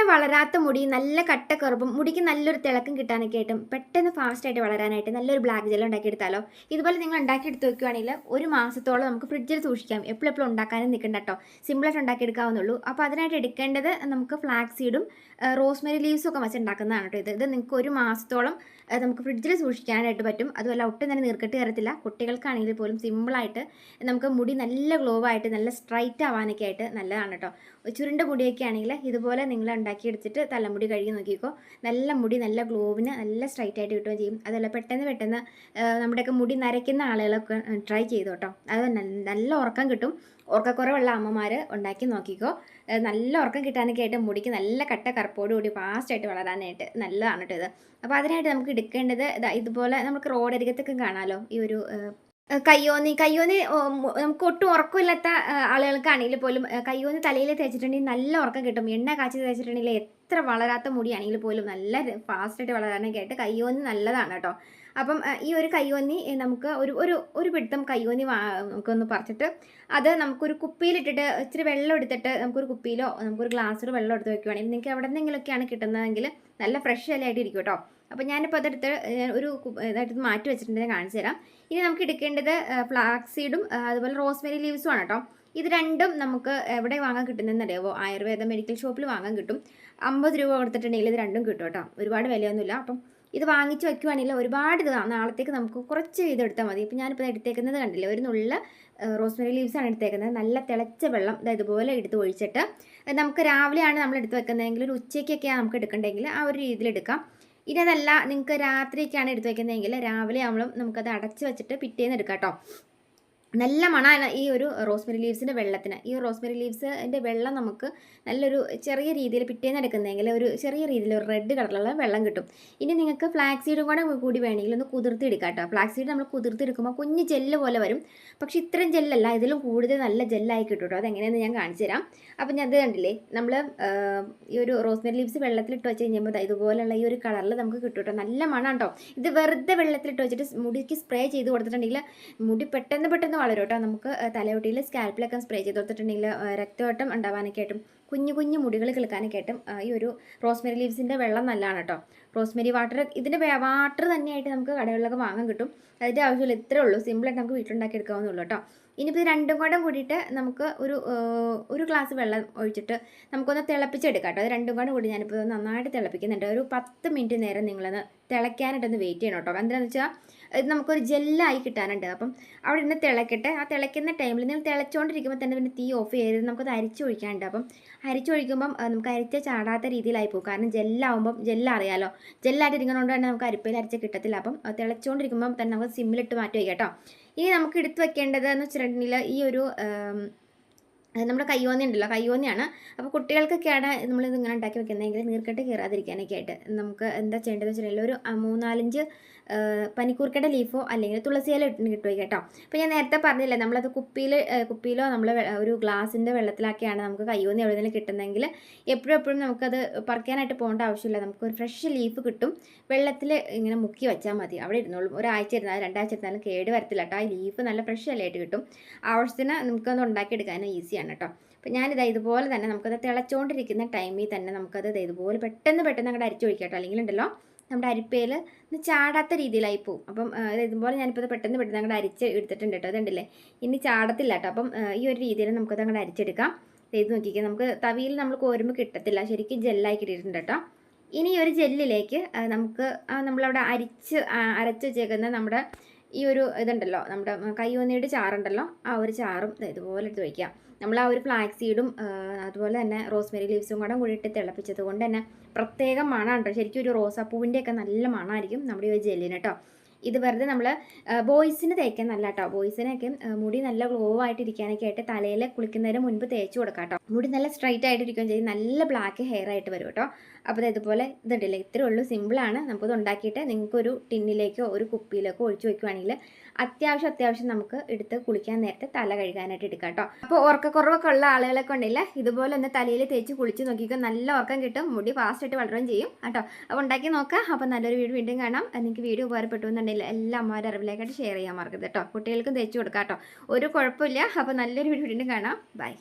ഒട്ടും വളരാത്ത മുടി നല്ല കട്ട കറുപ്പും മുടിക്ക് നല്ലൊരു തിളക്കം കിട്ടാനൊക്കെ ആയിട്ടും പെട്ടെന്ന് ഫാസ്റ്റായിട്ട് വളരാനായിട്ട് നല്ലൊരു ബ്ലാക്ക് ജെൽ ഉണ്ടാക്കിയെടുത്താലോ? ഇതുപോലെ നിങ്ങൾ ഉണ്ടാക്കിയെടുത്ത് വെക്കുകയാണെങ്കിൽ ഒരു മാസത്തോളം നമുക്ക് ഫ്രിഡ്ജിൽ സൂക്ഷിക്കാം. എപ്പോഴും എപ്പോഴും ഉണ്ടാക്കാനും നിൽക്കണ്ട കേട്ടോ സിമ്പിളായിട്ട് ഉണ്ടാക്കിയെടുക്കാവുന്നുള്ളൂ. അപ്പോൾ അതിനായിട്ട് എടുക്കേണ്ടത് നമുക്ക് ഫ്ലാക്സ് സീഡും റോസ്മെറി ലീവ്സും ഒക്കെ വെച്ച് ഉണ്ടാക്കുന്നതാണ് കേട്ടോ ഇത്. ഇത് നിങ്ങൾക്ക് ഒരു മാസത്തോളം നമുക്ക് ഫ്രിഡ്ജിൽ സൂക്ഷിക്കാനായിട്ട് പറ്റും. അതുപോലെ ഒട്ടും തന്നെ നീർക്കെട്ട് കയറത്തില്ല. കുട്ടികൾക്കാണെങ്കിൽ പോലും സിമ്പിളായിട്ട് നമുക്ക് മുടി നല്ല ഗ്ലോ ആയിട്ട് നല്ല സ്ട്രൈറ്റ് ആവാനൊക്കെ ആയിട്ട് നല്ലതാണ് കേട്ടോ ചുരുണ്ട മുടിയൊക്കെ ആണെങ്കിൽ ഇതുപോലെ നിങ്ങൾ ഉണ്ടാക്കിയെടുത്തിട്ട് തലമുടി കഴുകി നോക്കിക്കോ. നല്ല മുടി നല്ല ഗ്ലോവിന് നല്ല സ്ട്രൈറ്റ് ആയിട്ട് കിട്ടുകയും ചെയ്യും. അതല്ല പെട്ടെന്ന് പെട്ടെന്ന് നമ്മുടെയൊക്കെ മുടി നരയ്ക്കുന്ന ആളുകളൊക്കെ ട്രൈ ചെയ്തു കേട്ടോ അത് നല്ല ഉറക്കം കിട്ടും. ഉറക്കക്കുറവുള്ള അമ്മമാർ ഉണ്ടാക്കി നോക്കിക്കോ. നല്ല ഉറക്കം കിട്ടാനൊക്കെ ആയിട്ട് മുടിക്ക് നല്ല കട്ട കറുപ്പോട് കൂടി ഫാസ്റ്റായിട്ട് വളരാനായിട്ട് നല്ലതാണ് കേട്ടോ ഇത്. അപ്പോൾ അതിനായിട്ട് നമുക്ക് എടുക്കേണ്ടത് ഇതുപോലെ നമുക്ക് റോഡരികത്തൊക്കെ കാണാമല്ലോ ഈ ഒരു കയ്യോന്നി കയ്യോന്നി നമുക്ക് ഒട്ടും ഉറക്കമില്ലാത്ത ആളുകൾക്കാണെങ്കിൽ പോലും കയ്യോന്നി തലയിൽ തേച്ചിട്ടുണ്ടെങ്കിൽ നല്ല ഉറക്കം കിട്ടും. എണ്ണ കാച്ചി തേച്ചിട്ടുണ്ടെങ്കിൽ എത്ര വളരാത്ത മുടിയാണെങ്കിൽ പോലും നല്ല ഫാസ്റ്റായിട്ട് വളരാനൊക്കെ ആയിട്ട് കയ്യോന്നി നല്ലതാണ് കേട്ടോ. അപ്പം ഈ ഒരു കയ്യോന്നി നമുക്ക് ഒരു ഒരു ഒരു പിടുത്തം കയ്യോന്നി നമുക്കൊന്ന് പറിച്ചിട്ട് അത് നമുക്കൊരു കുപ്പിയിലിട്ടിട്ട് ഇച്ചിരി വെള്ളം എടുത്തിട്ട് നമുക്കൊരു കുപ്പിയിലോ നമുക്കൊരു ഗ്ലാസ്സിലോ വെള്ളം എടുത്ത് വെക്കുവാണെങ്കിൽ നിങ്ങൾക്ക് എവിടെ നിന്നെങ്കിലൊക്കെയാണ് കിട്ടുന്നതെങ്കിൽ നല്ല ഫ്രഷ് ഇലയായിട്ട് ഇരിക്കും കേട്ടോ. അപ്പോൾ ഞാനിപ്പോൾ അതെടുത്ത് ഒരു ഇതായിട്ട് മാറ്റി വെച്ചിട്ടുണ്ട് ഞാൻ കാണിച്ചു തരാം. ഇനി നമുക്ക് എടുക്കേണ്ടത് ഫ്ലാക്സീഡും അതുപോലെ റോസ്മെറി ലീവ്സും ആണ് കേട്ടോ. ഇത് രണ്ടും നമുക്ക് എവിടെ വാങ്ങാൻ കിട്ടുന്നതെന്ന് അറിയാമോ ആയുർവേദ മെഡിക്കൽ ഷോപ്പിൽ വാങ്ങാൻ കിട്ടും. അമ്പത് രൂപ കൊടുത്തിട്ടുണ്ടെങ്കിൽ ഇത് രണ്ടും കിട്ടും കേട്ടോ. ഒരുപാട് വിലയൊന്നുമില്ല. അപ്പം ഇത് വാങ്ങിച്ച് വെക്കുവാണെങ്കിൽ ഒരുപാട് ഇത് നാളത്തേക്ക് നമുക്ക് കുറച്ച് ഇത് എടുത്താൽ മതി. ഇപ്പം ഞാനിപ്പോൾ എടുത്തേക്കുന്നത് കണ്ടില്ലേ ഒരു നുള്ള റോസ്മെറി ലീവ്സാണ് എടുത്തേക്കുന്നത്. നല്ല തിളച്ച വെള്ളം ഇതുപോലെ എടുത്ത് ഒഴിച്ചിട്ട് നമുക്ക് രാവിലെയാണ് നമ്മൾ എടുത്ത് വെക്കുന്നതെങ്കിൽ ഒരു ഉച്ചയ്ക്കൊക്കെയാണ് നമുക്ക് എടുക്കേണ്ടതെങ്കിൽ ആ ഒരു രീതിയിൽ എടുക്കാം. ഇനി അതല്ല നിങ്ങൾക്ക് രാത്രിയൊക്കെയാണ് എടുത്ത് വെക്കുന്നതെങ്കിൽ രാവിലെ ആവുമ്പോഴും നമുക്കത് അടച്ച് വെച്ചിട്ട് പിറ്റേന്ന് എടുക്കാം കേട്ടോ. നല്ല മണമാണ് ഈ ഒരു റോസ്മെറി ലീവ്സിന്റെ വെള്ളത്തിന്. ഈ റോസ്മെറി ലീവ്സിന്റെ വെള്ളം നമുക്ക് നല്ലൊരു ചെറിയ രീതിയിൽ പിറ്റേന്ന് എടുക്കുന്നതെങ്കിൽ ഒരു ചെറിയ രീതിയിൽ ഒരു റെഡ് കളറിലുള്ള വെള്ളം കിട്ടും. ഇനി നിങ്ങൾക്ക് ഫ്ലാക്സ് സീഡും കൂടെ കൂടി വേണമെങ്കിൽ ഒന്ന് കുതിർത്തി എടുക്കാം കേട്ടോ ഫ്ലാക്സ് സീഡ് നമ്മൾ കുതിർത്തി എടുക്കുമ്പോൾ കുഞ്ഞ് ജെല്ല് പോലെ വരും. പക്ഷേ ഇത്രയും ജെല്ലല്ല ഇതിലും കൂടുതൽ നല്ല ജെല്ലായി കിട്ടും കേട്ടോ അതെങ്ങനെയാണെന്ന് ഞാൻ കാണിച്ചു തരാം. അപ്പം ഞാൻ അത് കണ്ടില്ലേ നമ്മൾ ഈ ഒരു റോസ്മെറി ലീവ്സ് വെള്ളത്തിലിട്ട് വെച്ച് കഴിഞ്ഞപ്പോൾ ഇതുപോലെയുള്ള ഈ ഒരു കളറിൽ നമുക്ക് കിട്ടും കേട്ടോ നല്ല മണം കേട്ടോ ഇത് വെറുതെ വെള്ളത്തിലിട്ട് വെച്ചിട്ട് മുടിക്ക് സ്പ്രേ ചെയ്ത് കൊടുത്തിട്ടുണ്ടെങ്കിൽ മുടി പെട്ടെന്ന് പെട്ടെന്ന് വളരും കേട്ടോ നമുക്ക് തലയോട്ടിയിൽ സ്കാൽപ്പിലൊക്കെ സ്പ്രേ ചെയ്ത് കൊടുത്തിട്ടുണ്ടെങ്കിൽ രക്തയോട്ടം ഉണ്ടാവാനൊക്കെ ആയിട്ടും കുഞ്ഞു കുഞ്ഞു മുടികൾ കിളുക്കാനൊക്കെ ആയിട്ടും ഈ ഒരു റോസ്മെറി ലീവ്സിന്റെ വെള്ളം നല്ലതാണ് കേട്ടോ. റോസ്മെരി വാട്ടർ ഇതിന്റെ വാട്ടർ തന്നെയായിട്ട് നമുക്ക് കടകളിലൊക്കെ വാങ്ങാൻ കിട്ടും. അതിന്റെ ആവശ്യമില്ല ഇത്രേ ഉള്ളൂ. സിമ്പിളായിട്ട് നമുക്ക് വീട്ടിലുണ്ടാക്കി എടുക്കാവുന്നുള്ളൂ കേട്ടോ. ഇനിയിപ്പോൾ ഇത് രണ്ടും കൂടെ കൂടിയിട്ട് നമുക്ക് ഒരു ഒരു ഗ്ലാസ് വെള്ളം ഒഴിച്ചിട്ട് നമുക്കൊന്ന് തിളപ്പിച്ചെടുക്കാം കേട്ടോ. അത് രണ്ടും കൂടെ കൂടി ഞാനിപ്പോൾ നന്നായിട്ട് തിളപ്പിക്കുന്നുണ്ട്. ഒരു പത്ത് മിനിറ്റ് നേരം നിങ്ങളൊന്ന് തിളയ്ക്കാനായിട്ടൊന്ന് വെയിറ്റ് ചെയ്യണം കേട്ടോ. എന്താണെന്ന് വെച്ചാൽ ഇത് നമുക്കൊരു ജെല്ലായി കിട്ടാനുണ്ട്. അപ്പം അവിടെ ഇന്ന് തിളക്കട്ടെ. ആ തിളയ്ക്കുന്ന ടൈമിൽ നിങ്ങൾ തിളച്ചുകൊണ്ടിരിക്കുമ്പോൾ തന്നെ പിന്നെ തീ ഓഫ് ചെയ്ത് നമുക്കത് അരിച്ചൊഴിക്കാനുണ്ട് അപ്പം അരിച്ചൊഴിക്കുമ്പം നമുക്ക് അരിച്ച ചാടാത്ത രീതിയിലായി പോകും. കാരണം ജെല്ലാവുമ്പം ജെല്ലറിയാലോ. ജെല്ലായിട്ട് ഇരിക്കുന്നതുകൊണ്ട് തന്നെ നമുക്ക് അരിപ്പയിൽ അരച്ച് കിട്ടത്തില്ല. അപ്പം തിളച്ചുകൊണ്ടിരിക്കുമ്പം തന്നെ നമുക്ക് സിമ്മിലിട്ട് മാറ്റി വയ്ക്കാം കേട്ടോ ഇനി നമുക്ക് എടുത്ത് വെക്കേണ്ടത് എന്ന് വെച്ചിട്ടുണ്ടെങ്കിൽ ഈ ഒരു നമ്മുടെ കയ്യോന്നി ഉണ്ടല്ലോ കയ്യോന്നിയാണ്. അപ്പോൾ കുട്ടികൾക്കൊക്കെയാണ് നമ്മളിത് ഇങ്ങനെ ഉണ്ടാക്കി വെക്കുന്നതെങ്കിൽ നീർക്കെട്ട് കയറാതിരിക്കാനൊക്കെ ആയിട്ട് നമുക്ക് എന്താ ചെയ്യേണ്ടതെന്ന് വെച്ചിട്ടുണ്ടെങ്കിൽ ഒരു മൂന്നാലഞ്ച് പനിക്കൂർക്കയുടെ ലീഫോ അല്ലെങ്കിൽ തുളസിയില ഇട്ട് കിട്ടുമോ കേട്ടോ? അപ്പോൾ ഞാൻ നേരത്തെ പറഞ്ഞില്ലേ നമ്മളത് കുപ്പിയിൽ കുപ്പിയിലോ നമ്മൾ ഒരു ഗ്ലാസിന്റെ വെള്ളത്തിലാക്കിയാണ് നമുക്ക് കയ്യോന്നി എവിടെ നിന്നും കിട്ടുന്നതെങ്കിൽ എപ്പോഴും എപ്പോഴും നമുക്കത് പറിക്കാനായിട്ട് പോകേണ്ട ആവശ്യമില്ല. നമുക്ക് ഒരു ഫ്രഷ് ലീഫ് കിട്ടും. വെള്ളത്തിൽ ഇങ്ങനെ മുക്കി വെച്ചാൽ മതി. അവിടെ ഇരുന്നോളും. ഒരാഴ്ച ഇരുന്നാലും രണ്ടാഴ്ച ഇരുന്നാലും കേട് വരത്തില്ല കേട്ടോ. ആ ലീഫ് നല്ല ഫ്രഷ് അല്ലായിട്ട് കിട്ടും. ആവശ്യത്തിന് നമുക്കൊന്ന് ഉണ്ടാക്കിയെടുക്കാനും ഈസിയാണ് കേട്ടോ അപ്പോൾ ഞാനിത് ഇതുപോലെ തന്നെ നമുക്കത് തിളച്ചുകൊണ്ടിരിക്കുന്ന ടൈമിൽ തന്നെ നമുക്കത് ഇതുപോലെ പെട്ടെന്ന് പെട്ടെന്ന് അങ്ങോട്ട് അരിച്ചൊഴിക്കാം കേട്ടോ അല്ലെങ്കിൽ ഉണ്ടല്ലോ നമ്മുടെ അരിപ്പയിൽ ചാടാത്ത രീതിയിലായി പോകും അപ്പം ഇതുപോലെ ഞാനിപ്പോൾ പെട്ടെന്ന് പെട്ടെന്ന് അങ്ങോട്ട് അരിച്ച് എടുത്തിട്ടുണ്ട് കേട്ടോ. അതുണ്ടല്ലേ ഇനി ചാടത്തില്ല കേട്ടോ. അപ്പം ഈ ഒരു രീതിയിൽ നമുക്കത് അങ്ങോട്ട് അരിച്ചെടുക്കാം. ചെയ്ത് നോക്കിക്കാം നമുക്ക് തവിയിൽ നമ്മൾ കോരുമ്പോൾ കിട്ടത്തില്ല. ശരിക്കും ജെല്ലായി കിട്ടിയിട്ടുണ്ട് കേട്ടോ. ഇനി ഒരു ജെല്ലിലേക്ക് നമുക്ക് നമ്മളവിടെ അരിച്ച് അരച്ച് വെച്ചേക്കുന്ന നമ്മുടെ ഈ ഒരു ഇതുണ്ടല്ലോ നമ്മുടെ കൈയൊന്നിയുടെ ചാറുണ്ടല്ലോ ആ ഒരു ചാറും ഇതുപോലെ എടുത്ത് വയ്ക്കാം നമ്മൾ ആ ഒരു ഫ്ലാക്സ് സീഡും അതുപോലെ തന്നെ റോസ്മെറി ലീവ്സും കൂടെ കൂടിയിട്ട് തിളപ്പിച്ചത് കൊണ്ട് തന്നെ പ്രത്യേകം മണമാണ് കേട്ടോ ശരിക്കും ഒരു റോസാപ്പൂവിന്റെയൊക്കെ നല്ല മണമായിരിക്കും നമ്മുടെ ഈ ജെല്ലിന് കേട്ടോ ഇത് വെറുതെ നമ്മൾ ബോയ്സിന് തേക്കാൻ നല്ല കേട്ടോ ബോയ്സിനൊക്കെ മുടി നല്ല ഗ്ലോ ആയിട്ടിരിക്കാനൊക്കെ ആയിട്ട് തലയിൽ കുളിക്കുന്നതിന് മുൻപ് തേച്ച് കൊടുക്കാം കേട്ടോ മുടി നല്ല സ്ട്രൈറ്റ് ആയിട്ട് ഇരിക്കുകയും ചെയ്യും. നല്ല ബ്ലാക്ക് ഹെയർ ആയിട്ട് വരും കേട്ടോ അപ്പോൾ ഇതുപോലെ ഇതുണ്ടല്ലേ. ഇത്രയേ ഉള്ളൂ. സിമ്പിളാണ് നമുക്കത് ഉണ്ടാക്കിയിട്ട് നിങ്ങൾക്കൊരു ടിന്നിലേക്കോ ഒരു കുപ്പിയിലേക്കോ ഒഴിച്ചു വെക്കുവാണെങ്കിൽ അത്യാവശ്യം അത്യാവശ്യം നമുക്ക് എടുത്ത് കുളിക്കാൻ നേരത്തെ തല കഴുകാനായിട്ട് എടുക്കാം കേട്ടോ. അപ്പോൾ ഉറക്കക്കുറവൊക്കെ ഉള്ള ആളുകളൊക്കെ കൊണ്ടില്ല ഇതുപോലെ ഒന്ന് തലയിൽ തേച്ച് കുളിച്ച് നോക്കിക്കോ. നല്ല ഉറക്കം കിട്ടും. മുടി ഫാസ്റ്റ് ആയിട്ട് വളരുകയും ചെയ്യും കേട്ടോ. അപ്പോൾ ഉണ്ടാക്കി നോക്കാം. അപ്പോൾ നല്ലൊരു വീഡിയോ വീണ്ടും കാണാം. നിങ്ങൾക്ക് വീഡിയോ ഉപകാരപ്പെട്ടു എന്നുണ്ടെങ്കിൽ എല്ലാ അമ്മമാരുടെ അറിവിലേക്കായിട്ട് ഷെയർ ചെയ്യാൻ മറക്കരുത് കേട്ടോ. കുട്ടികൾക്കും തേച്ച് കൊടുക്കാം കേട്ടോ. ഒരു കുഴപ്പമില്ല. അപ്പോൾ നല്ലൊരു വീഡിയോ വീണ്ടും കാണാം. ബൈ